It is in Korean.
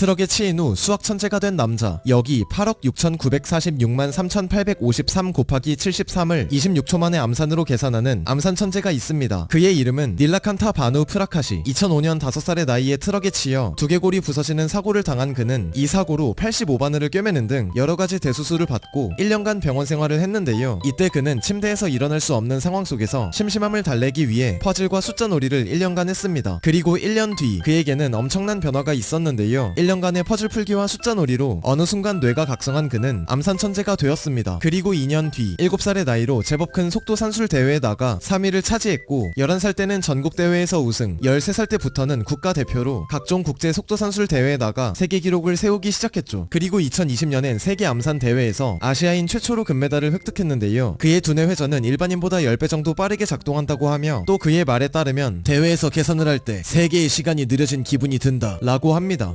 트럭에 치인 후 수학 천재가 된 남자. 여기 8억 6,946만 3,853 곱하기 73을 26초 만에 암산으로 계산하는 암산 천재가 있습니다. 그의 이름은 닐라칸타 바누 프라카시. 2005년 5살의 나이에 트럭에 치여 두개골이 부서지는 사고를 당한 그는 이 사고로 85바늘을 꿰매는 등 여러 가지 대수술을 받고 1년간 병원 생활을 했는데요. 이때 그는 침대에서 일어날 수 없는 상황 속에서 심심함을 달래기 위해 퍼즐과 숫자 놀이를 1년간 했습니다. 그리고 1년 뒤 그에게는 엄청난 변화가 있었는데요. 1년 간의 퍼즐 풀기와 숫자 놀이로 어느 순간 뇌가 각성한 그는 암산 천재가 되었습니다. 그리고 2년 뒤 7살의 나이로 제법 큰 속도 산술 대회에 나가 3위를 차지했고 11살 때는 전국 대회에서 우승, 13살 때부터는 국가 대표로 각종 국제 속도 산술 대회에 나가 세계 기록을 세우기 시작했죠. 그리고 2020년엔 세계 암산 대회에서 아시아인 최초로 금메달을 획득했는데요. 그의 두뇌 회전은 일반인보다 10배 정도 빠르게 작동한다고 하며 또 그의 말에 따르면 대회에서 계산을 할 때 세계의 시간이 느려진 기분이 든다 라고 합니다.